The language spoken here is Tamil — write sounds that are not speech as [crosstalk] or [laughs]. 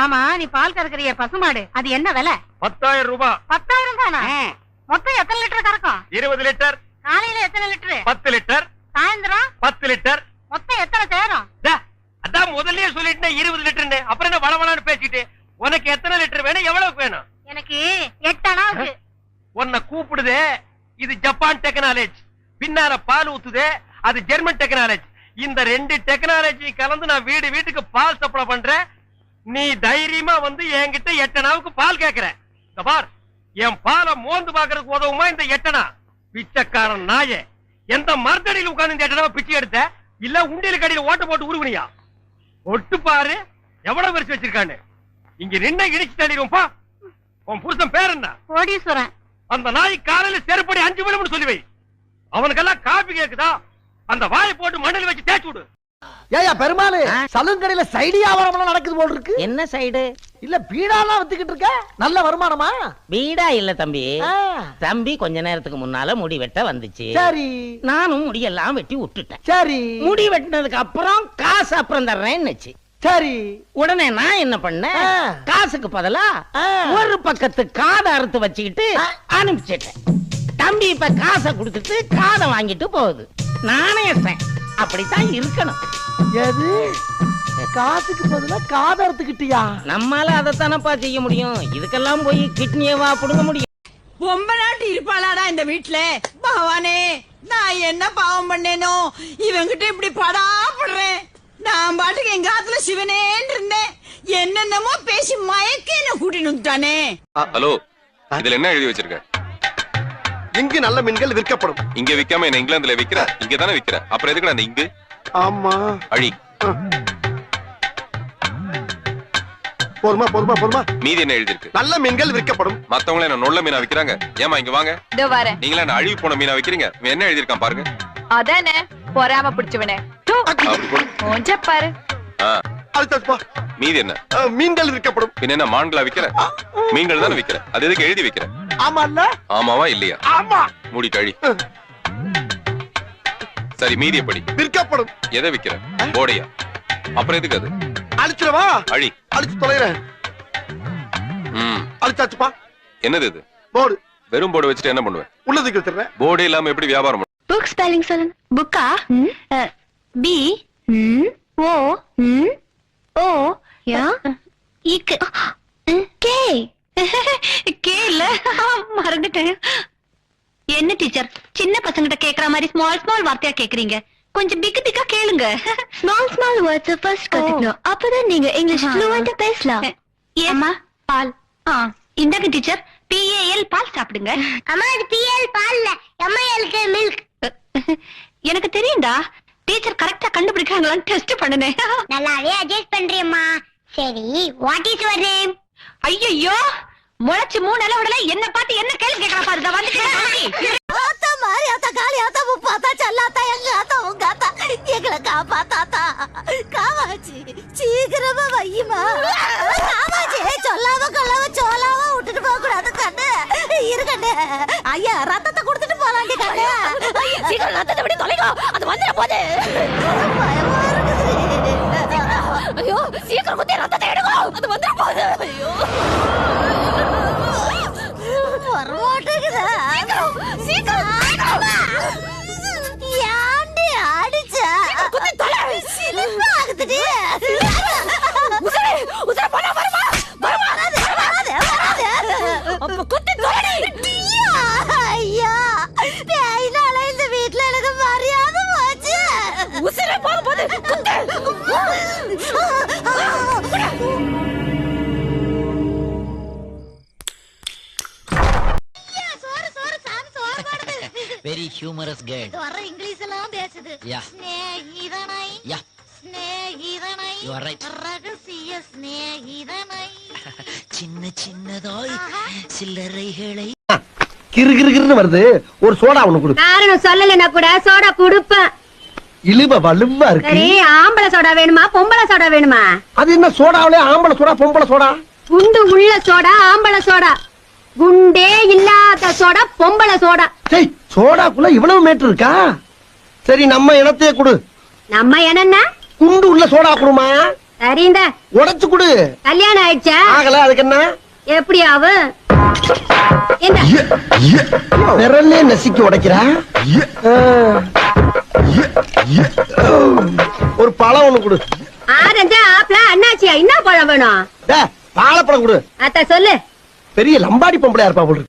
ஆமா நீ பால் கறக்குறிய பசுமாடு. அது என்ன விலை? பத்தாயிரம் ரூபாய் பத்தாயிரம் தானா? மொத்தம் எத்தனை லிட்டர் கறக்கும்? இருபது லிட்டர். காலையில எத்தனை லிட்டரு? பத்து லிட்டர். சாயந்தரம்? பத்து லிட்டர். மொத்தம் எத்தனை சேரும்? அதான் முதல்லயே சொல்லிட்டேன் இருபது லிட்டர்னு அப்புறம் என்ன வளவளான்னு பேசிட்டு உனக்கு எத்தனை லிட்டர் வேணும்? எவ்வளவு வேணும்? எனக்கு எட்டு அணாவுக்கு உன்னை கூப்பிடுதே இது ஜப்பான் டெக்னாலஜி. பின்னால பால் ஊத்துதே அது ஜெர்மன் டெக்னாலஜி. இந்த ரெண்டு டெக்னாலஜி கலந்து நான் வீடு வீட்டுக்கு பால் சப்ளை பண்றேன். நீ தைரியமா வந்து என்கிட்ட எட்டனாவுக்கு பால் கேக்குற. இந்த பார் என் பாலை மோந்து பாக்குறதுக்கு உதவுமா இந்த எட்டனா? பிச்சைக்காரன் நாயே எந்த மரத்தடியில் உட்கார்ந்து இந்த எட்டனாவை பிச்சை எடுத்த? இல்ல உண்டியல் கடையில ஓட்ட போட்டு உருவனியா? ஒட்டு பாரு எவ்வளவு வரிசை வச்சிருக்கான்னு. இங்க நின்ன இடிச்சு தள்ளிடுவோம்ப்பா உன் புருஷன் பேர் என்ன? கோடீஸ்வரன். அந்த நாய் காலையில செருப்படி அஞ்சு விழும்னு சொல்லி வை. அவனுக்கெல்லாம் காப்பி கேக்குதா? அந்த வாயை போட்டு மண்ணில் வச்சு தேய்ச்சு விடு. ஏயா பெருமாளு சலூன் கடையில சைடு வியாபாரம் நடக்குது போல் இருக்கு. என்ன சைடு? இல்ல பீடாலாம் வித்துக்கிட்டு இருக்க? நல்ல வருமானமா? வீடா இல்ல தம்பி. தம்பி கொஞ்ச நேரத்துக்கு முன்னால முடி வெட்ட வந்துச்சு. சரி. நானும் முடியெல்லாம் வெட்டி விட்டுட்டேன் சரி. முடி வெட்டினதுக்கு அப்புறம் காசு அப்புறம் தர்றேன்னுச்சு. சரி. உடனே நான் என்ன பண்ணேன். காசுக்கு பதிலா. ஒரு பக்கத்து காதை அறுத்து வச்சுக்கிட்டு. அனுப்பிச்சிட்டேன். தம்பி இப்ப காசை கொடுத்துட்டு காதை வாங்கிட்டு போகுது. நானே அப்படித்தான் இருக்கணும். எது? காசுக்கு பதிலா காதறத்துக்கிட்டியா? நம்மால அதைத்தானப்பா செய்ய முடியும். இதுக்கெல்லாம் போய் கிட்னியவா புடுங்க முடியும். ரொம்ப நாட்டு இருப்பாளாடா இந்த வீட்ல? பகவானே நான் என்ன பாவம் பண்ணேனோ? இவங்கிட்ட இப்படி படாப்படுறேன். நான் பாட்டுக்கு எங்க ஆத்துல சிவனேன்னு இருந்தேன். என்னென்னமோ பேசி மயக்க என்ன கூட்டிட்டு வந்துட்டானே ஹலோ. இதுல என்ன எழுதி வச்சிருக்க? இங்கு நல்ல மீன்கள் விற்கப்படும். இங்க விக்காம என்ன இங்கிலாந்துல விக்கிற? இங்க தானே விக்கிற அப்புறம் எதுக்குடா அந்த இங்கு? ஆமா. அழி. போதுமா போதுமா போதுமா. மீதி என்ன எழுதி இருக்கு நல்ல மீன்கள் விற்கப்படும். மத்தவங்கள என்ன நொல்ல மீனா விக்கிறாங்க? ஏமா இங்க வாங்க. இதோ வரேன். நீங்களா என்ன அழுகி போன மீனா விக்கிறீங்க? இவன் என்ன எழுதிருக்கான் பாருங்க. அதானே பொறாம பிடிச்சவனே. பாரு. மீதி என்ன? மீன்கள் விற்கப்படும். பின்ன என்ன மான்களா விக்கிற மீன்கள் தானே விக்கிற அது எதுக்கு எழுதி வைக்கிற? ஆமா இல்ல ஆமாவா இல்லையா? ஆமா. மூடி கழி. சரி மீதிய படி. விற்கப்படும். எதை விக்கிற? போடையா? அப்புறம் எதுக்கு அது? அழிச்சிடவா அழி. அழிச்சு தொலைறேன். ம். அழிச்சாச்சுப்பா. என்னது இது? போடு. வெறும் போர்டு வச்சுட்டு என்ன பண்ணுவேன்? உள்ளதுக்கு எடுத்துறேன் போர்டே இல்லாம எப்படி வியாபாரம் பண்ணுவ? புக் ஸ்பெல்லிங் சொல்லுங்க. புக்கா பி ஓ ஓ யா? இக்கு கே [laughs] கே இல்ல மறந்துட்டேன். என்ன டீச்சர் சின்ன பசங்கிட்ட கேக்குற மாதிரி ஸ்மால் ஸ்மால் வார்த்தையா கேக்குறீங்க. கொஞ்சம் பிக்கு பிக்கா கேளுங்க. ஸ்மால் ஸ்மால் வேர்ட்ஸ் ஃபர்ஸ்ட் கத்துக்கணும். அப்பதான் நீங்க இங்கிலீஷ் ஃப்ளூவெண்டா பேசலாம். அம்மா பால். ஆ இந்தாங்க டீச்சர் பிஏஎல் பால் சாப்பிடுங்க. [laughs] அம்மா இது பிஏஎல் பால் இல்ல எம்ஐஎல்க்கு மில்க் எனக்கு தெரியும்டா. டீச்சர் கரெக்டா கண்டுபிடிக்கிறாங்களான்னு டெஸ்ட் பண்ணுனேன். [laughs] நல்லாவே அட்ஜஸ்ட் பண்றியம்மா. சரி வாட் இஸ் யுவர் நேம் ஐயோ முளைச்சு மூணு நில விடல என்ன பார்த்து என்ன கேள்வி கேட்கறா பாரு இதோ வந்துட்டேன் ஆத்தா மாறி ஆத்தா காளி ஆத்தா முப்பாத்தா செல்லாத்தா எங்க ஆத்தா உங்க ஆத்தா. எங்களை காப்பாத்தாத்தா. காமாச்சி சீக்கிரமா வையுமா. காமாச்சி சொல்லாம கொள்ளாம சோலாம விட்டுட்டு போக கூடாது கண்ணு. இருக்கண்ணு ஐயா ரத்தத்தை கொடுத்துட்டு போலாண்டி கண்ணு. சீக்கிரம் ரத்தத்தை விட்டு தொலைக்கோ. அது வந்துட போது. ஐயோ சீக்கிரம் குத்தி ரத்தத்தை எடுக்கோ. அது வந்துட போகுது ஐயோ. 这个人，你，வெரி ஹியூமரஸ் கேர்ள் வர இங்கிலீஷ் எல்லாம் பேசுது. Yeah. ஸ்நேகிதனை Yeah. ஸ்நேகிதனை You are right. ரகசிய ஸ்நேகிதனை [laughs] சின்ன சின்னதாய் சில்லறைகளை கிறு கிறு கிறுன்னு வருது. ஒரு சோடா ஒண்ணு கொடு. காரணம் சொல்லலைன்னா கூட சோடா குடுப்பேன். இழுவ வலுவா இருக்கு. சரி ஆம்பளை சோடா வேணுமா? பொம்பளை சோடா வேணுமா? அது என்ன சோடாவிலே ஆம்பளை சோடா பொம்பளை சோடா? குண்டு உள்ள சோடா ஆம்பளை சோடா. குண்டே இல்லாத சோடா பொம்பளை சோடா. சோடாக்குள்ள இவ்வளவு மேட்டர் இருக்கா? சரி நம்ம இனத்தையே கொடு. நம்ம என்னன்னா குண்டு உள்ள சோடா கொடுமா? சரிந்தா. உடைச்சு கொடு. கல்யாணம் ஆயிடுச்சா? ஆகல அதுக்கு என்ன? எப்படி ஆகும் என்ன விரல்லே நசுக்கி உடைக்கிறா. ஒரு பழம் ஒண்ணு கொடு. ஆரஞ்சா ஆப்பிள அண்ணாச்சியா என்ன பழம் வேணும்? டே, வாழைப்பழம் கொடு. அத்த சொல்லு. பெரிய லம்பாடி பொம்பளையா இருப்பா போல.